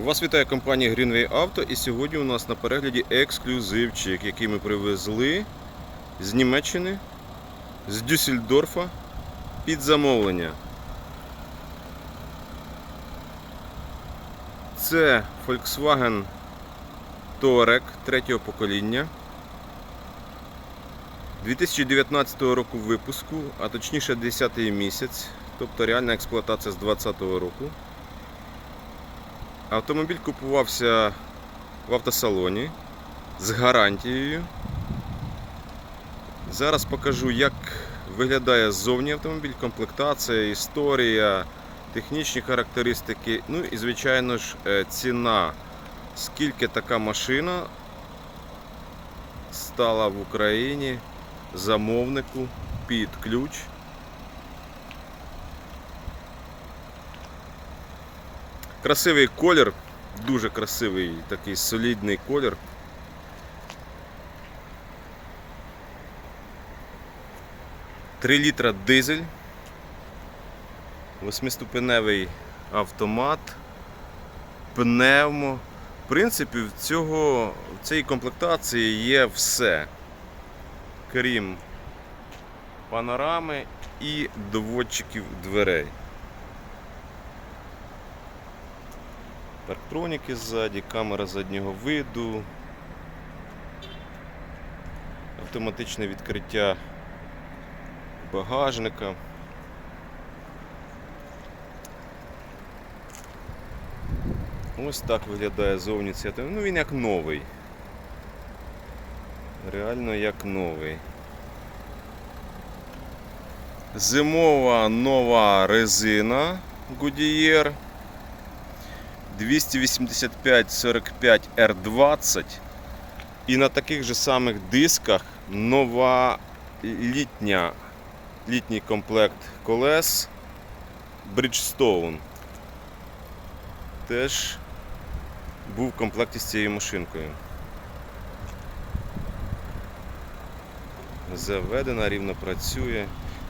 Вас вітає компанія Greenway Auto і сьогодні у нас на перегляді ексклюзивчик, який ми привезли з Німеччини, з Дюссельдорфа під замовлення. Це Volkswagen Touareg третього покоління. 2019 року випуску, а точніше 10 місяць, тобто реальна експлуатація з 2020 року. Автомобіль купувався в автосалоні з гарантією. Зараз покажу, як виглядає ззовні автомобіль, комплектація, історія, технічні характеристики, ну і, звичайно ж, е, ціна. Скільки така машина стала в Україні замовнику під ключ. Красивий колір, дуже красивий, такий солідний колір. Три літра дизель, восьмиступеневий автомат, пневмо. В принципі, в, цього, в цій комплектації є все, крім панорами і доводчиків дверей. Парктроніки ззаді, камера заднього виду, автоматичне відкриття багажника. Ось так виглядає зовні цей. Ну він як новий. Реально як новий. Зимова нова резина Goodyear 285-45 R20 і на таких же самих дисках нова літня, літній комплект колес Bridgestone. Теж був в комплекті з цією машинкою. Заведена, рівно працює.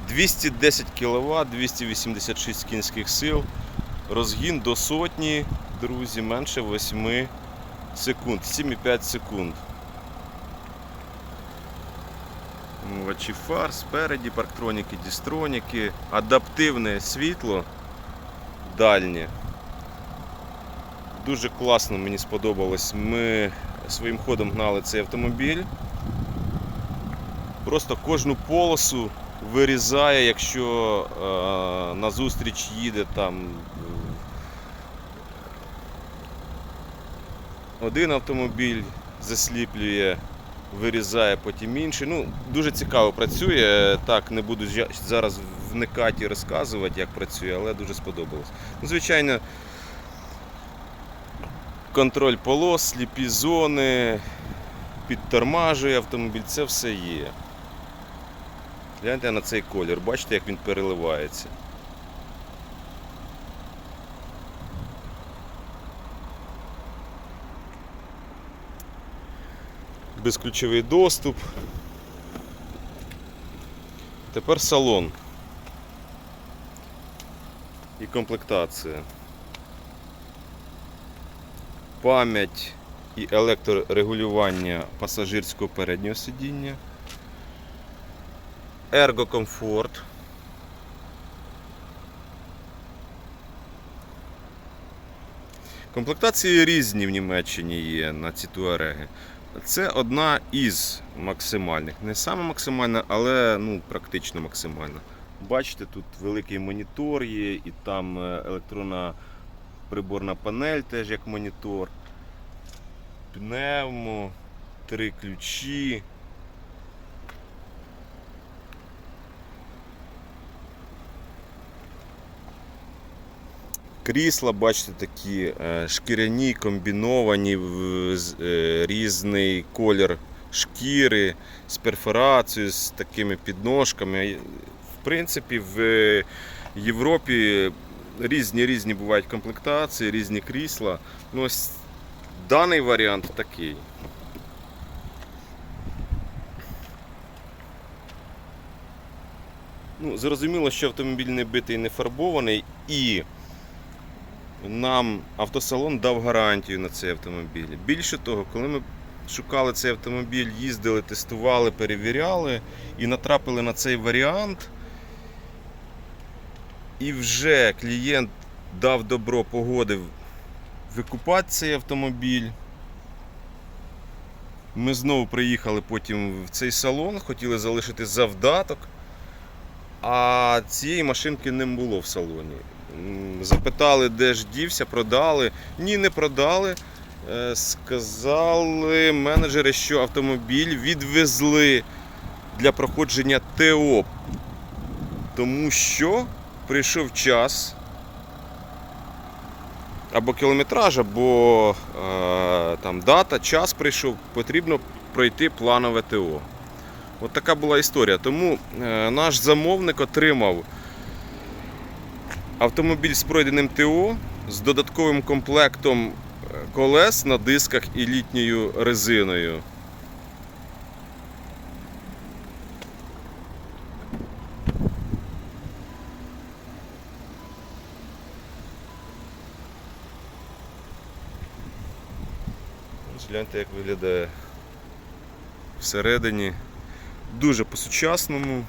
210 кВт, 286 кінських сил. Розгін до сотні, друзі, менше 8 секунд, 7,5 секунд. Умивачі фар спереді, парктроніки, дістроніки, адаптивне світло дальнє. Дуже класно мені сподобалось. Ми своїм ходом гнали цей автомобіль. Просто кожну полосу вирізає, якщо е, назустріч їде там е, один автомобіль засліплює, вирізає потім інший. Ну, дуже цікаво працює. Так, не буду зараз вникати і розказувати, як працює, але дуже сподобалось. Ну, звичайно, контроль полос, сліпі зони, підтормажує автомобіль, це все є. Гляньте на цей колір, бачите, як він переливається. Безключовий доступ. Тепер салон. І комплектація. Пам'ять і електрорегулювання пасажирського переднього сидіння. Ергокомфорт. Комплектації різні в Німеччині є на ці туареги. Це одна із максимальних. Не саме максимальна, але ну, практично максимальна. Бачите, тут великий монітор є, і там е, електронна приборна панель теж як монітор. Пневмо, три ключі. Крісла, бачите, такі е, шкіряні, комбіновані, е, різний колір шкіри з перфорацією, з такими підножками. В принципі, в Європі різні різні бувають комплектації, різні крісла. Ну, ось даний варіант такий. Ну, зрозуміло, що автомобіль не битий, не фарбований і нам автосалон дав гарантію на цей автомобіль. Більше того, коли ми шукали цей автомобіль, їздили, тестували, перевіряли і натрапили на цей варіант. І вже клієнт дав добро, погодив викупати цей автомобіль. Ми знову приїхали потім в цей салон, хотіли залишити завдаток, а цієї машинки не було в салоні. Запитали, де ж дівся, продали. Ні, не продали. Е, Сказали менеджери, що автомобіль відвезли для проходження ТО. Тому що прийшов час або кілометраж, або е, там дата, час прийшов, потрібно пройти планове ТО. От така була історія. Тому е, наш замовник отримав автомобіль з пройденим ТО з додатковим комплектом е, колес на дисках і літньою резиною. Гляньте, як виглядає всередині. Дуже по-сучасному.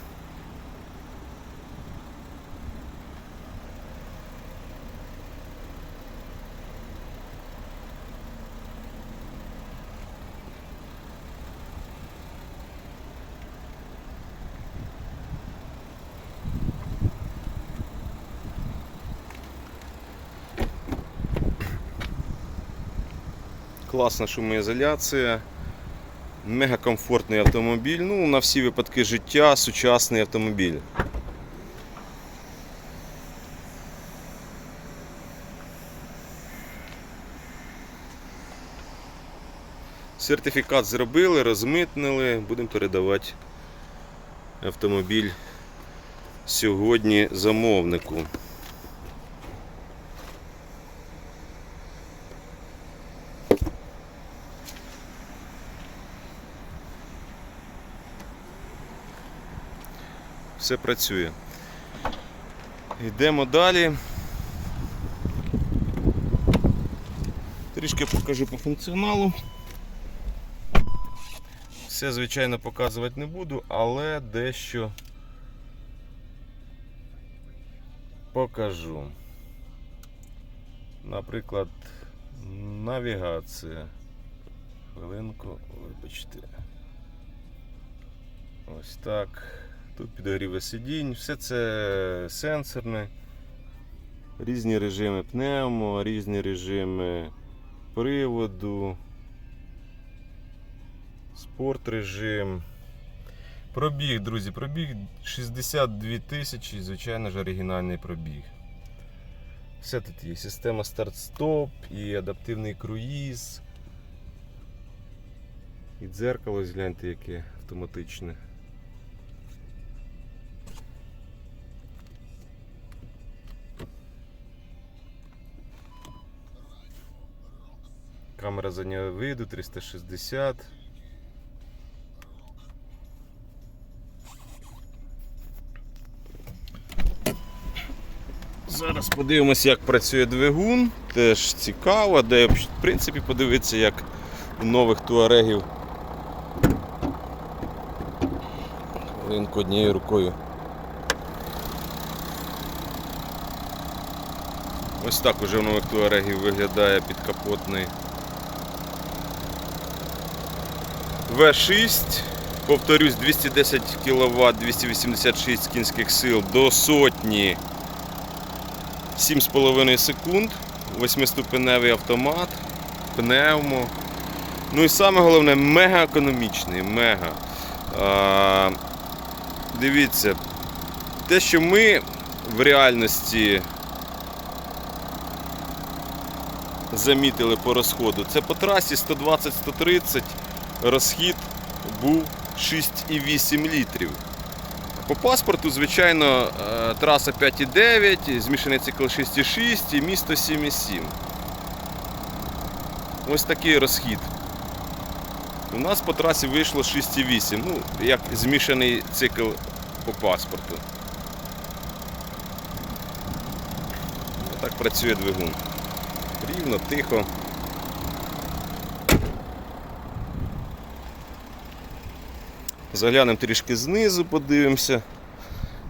Класна шумоізоляція. Мега комфортний автомобіль. Ну, на всі випадки життя, сучасний автомобіль. Сертифікат зробили, розмитнили, будемо передавати автомобіль сьогодні замовнику. Все працює. Йдемо далі. Трішки покажу по функціоналу. Все, звичайно, показувати не буду, але дещо покажу. Наприклад, навігація. Хвилинку, вибачте. Ось так. Тут підогріве сидінь, все це сенсорне, різні режими пневмо, різні режими приводу, спорт режим. Пробіг, друзі, пробіг 62 тисячі, звичайно ж, оригінальний пробіг. Все тут є. Система старт-стоп, і адаптивний круїз. І дзеркало, ось гляньте, яке автоматичне. Камера заднього виду 360. Зараз подивимося, як працює двигун. Теж цікаво, де в принципі подивитися, як у нових туарегів. Хвилинку однією рукою. Ось так уже в нових туарегів виглядає підкапотний В6. Повторюсь, 210 кВт, 286 кінських сил до сотні 7,5 секунд. Восьмиступеневий автомат, пневмо. Ну і саме головне, мега економічний, мега. А, дивіться, те, що ми в реальності замітили по розходу. Це по трасі 120-130 розхід був 6,8 літрів. По паспорту, звичайно, е, траса 5,9, змішаний цикл 6,6 і місто 7,7. Ось такий розхід. У нас по трасі вийшло 6,8, ну, як змішаний цикл по паспорту. Так працює двигун. Рівно, тихо. Заглянемо трішки знизу, подивимося.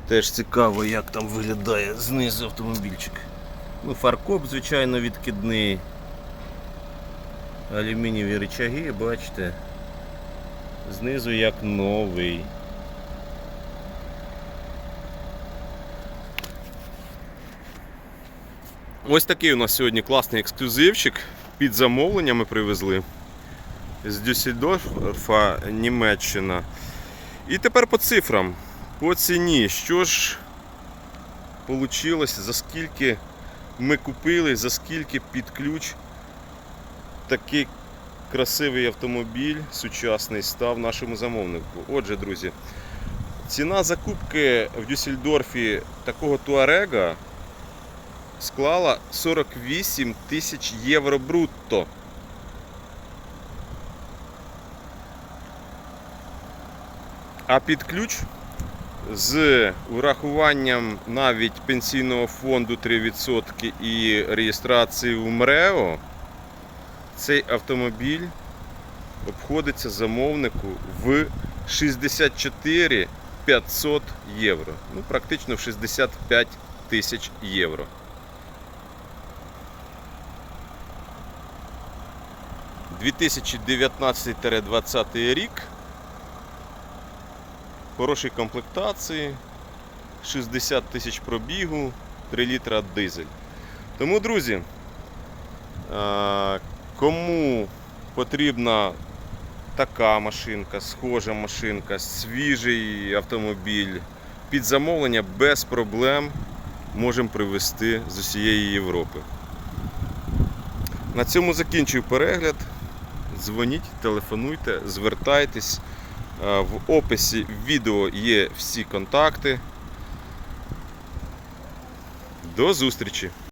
Теж цікаво, як там виглядає знизу автомобільчик. Ну, фаркоп, звичайно, відкидний. Алюмінієві рычаги, бачите. Знизу як новий. Ось такий у нас сьогодні класний ексклюзивчик. Під замовлення ми привезли з Дюссельдорфа, Німеччина. І тепер по цифрам, по ціні. Що ж вийшло, за скільки ми купили, за скільки під ключ такий красивий автомобіль сучасний став нашому замовнику. Отже, друзі, ціна закупки в Дюссельдорфі такого Туарега склала 48 тисяч євро брутто. А під ключ з урахуванням навіть пенсійного фонду 3% і реєстрації в МРЕО цей автомобіль обходиться замовнику в 64 500 євро. Ну, практично в 65 тисяч євро. «2019-2020 рік. Хорошій комплектації, 60 тисяч пробігу, 3 літра дизель. Тому, друзі, кому потрібна така машинка, схожа машинка, свіжий автомобіль, під замовлення без проблем можемо привезти з усієї Європи. На цьому закінчую перегляд. Дзвоніть, телефонуйте, звертайтесь. Е, В описі відео є всі контакти. До зустрічі!